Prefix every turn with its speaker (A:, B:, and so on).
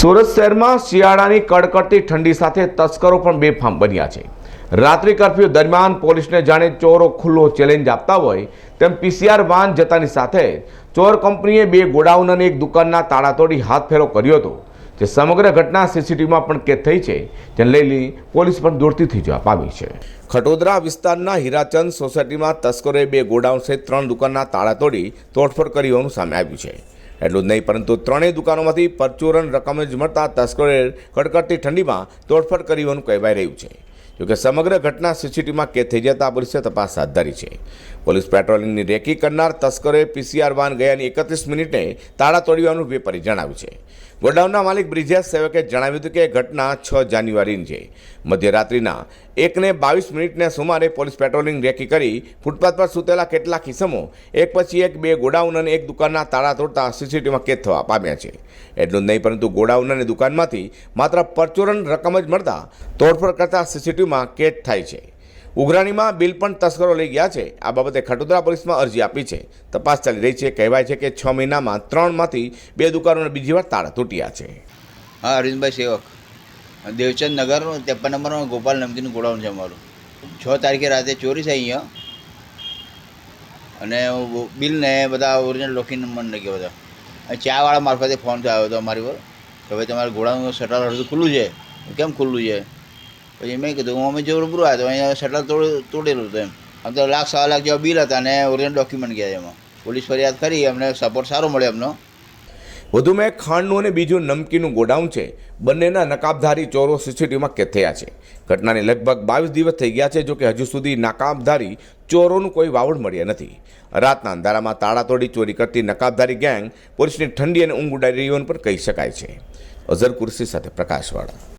A: સુરત શહેરમાં શિયાળાની કડકડતી ઠંડી સાથે તસ્કરો પણ બેફામ બન્યા છે. રાત્રિ કર્ફ્યુ દરમિયાન પોલીસને જાણે ચોરો ખુલ્લો ચેલેન્જ આપતા હોય તેમ પીસીઆર વાન જતાની સાથે ચોર કંપનીએ બે ગોડાઉન અને એક દુકાનના તાળા તોડી હાથ ફેરો કર્યો હતો, જે સમગ્ર ઘટના સીસીટીવીમાં પણ કેદ થઈ છે, જેને લઈને પોલીસ પણ દોડતી થઈ જવા પામી છે. ખટોદરા વિસ્તારના હીરાચંદ સોસાયટીમાં તસ્કરોએ બે ગોડાઉન સહિત ત્રણ દુકાનના તાળા તોડી તોડફોડ કરી હોવાનું સામે આવ્યું છે. એટલું જ નહીં, પરંતુ ત્રણેય દુકાનોમાંથી પરચુરણ રકમ જ મળતા તસ્કરોએ કડકડતી ઠંડીમાં તોડફોડ કરી હોવાનું કહેવાઈ રહ્યું છે. જોકે સમગ્ર ઘટના સીસીટીવીમાં કેદ થઈ જતા પોલીસે તપાસ હાથ ધરી છે. પોલીસ પેટ્રોલિંગની રેકી કરનાર તસ્કરોએ પીસીઆર વાન ગયાની એકત્રીસ મિનિટે તાળા તોડીવાનું વેપારી જણાવ્યું છે. ગોડાઉનના માલિક બ્રિજેશ સેવકે જણાવ્યું હતું કે ઘટના છ જાન્યુઆરીની છે. મધ્યરાત્રિના એકને બાવીસ મિનિટને સુમારે પોલીસ પેટ્રોલિંગ રેકી કરી ફૂટપાથ પર સૂતેલા કેટલાક ઇસમો એક પછી એક બે ગોડાઉન અને એક દુકાનના તાળા તોડતા સીસીટીવીમાં કેદ થવા પામ્યા છે. એટલું જ નહીં, પરંતુ ગોડાઉન અને દુકાનમાંથી માત્ર પરચુરન રકમ જ મળતા તોડફોડ કરતા સીસીટીવીમાં કેદ થાય છે. ઉઘરાણીમાં બિલ પણ તસ્કરો લઈ ગયા છે. આ બાબતે ખટોદરા પોલીસમાં અરજી આપી છે. તપાસ ચાલી રહી છે. કહેવાય છે કે છ મહિનામાં ત્રણમાંથી બે દુકાનોને બીજી વાર તાળા તૂટ્યા છે.
B: હા, અરવિંદભાઈ સેવક. દેવચંદ નગરનો ત્રેપન નંબરનો ગોપાલ નમકીનું ગોડાઉન છે અમારું. છ તારીખે રાતે ચોરી થઈ અહીંયા. અને બિલ ને બધા ઓરિજિનલ ડોક્યુમેન્ટ નંબર લખ્યો બધા. ચાવાળા મારફતે ફોન થયો હતો અમારી પર. કે ભાઈ તમારે ગોડાઉનનું શટર હજુ ખુલ્લું છે. કેમ ખુલ્લું છે? પછી મેં કીધું, હું અમે જો રૂબરૂ આવ્યા તો અહીંયા શટર તોડ, તોડેલું હતું એમ. આમ તો લાખ સવા લાખ જેવા બિલ હતા અને ઓરિજિનલ ડોક્યુમેન્ટ ગયા એમાં. પોલીસ ફરિયાદ કરી, અમને સપોર્ટ સારો મળ્યો એમનો.
A: વધુમાં એક ખાંડનું અને બીજું નમકીનું ગોડાઉન છે. બંનેના નકાબધારી ચોરો સીસીટીવીમાં કેદ થયા છે. ઘટનાને લગભગ બાવીસ દિવસ થઈ ગયા છે જોકે હજુ સુધી નકાબધારી ચોરોનું કોઈ વાવડ મળ્યા નથી. રાતના અંધારામાં તાળા તોડી ચોરી કરતી નકાબધારી ગેંગ પોલીસની ઠંડી અને ઊંઘ ઉડાડી રહી પણ કહી શકાય છે. અઝર કુર્સી સાથે પ્રકાશવાળા.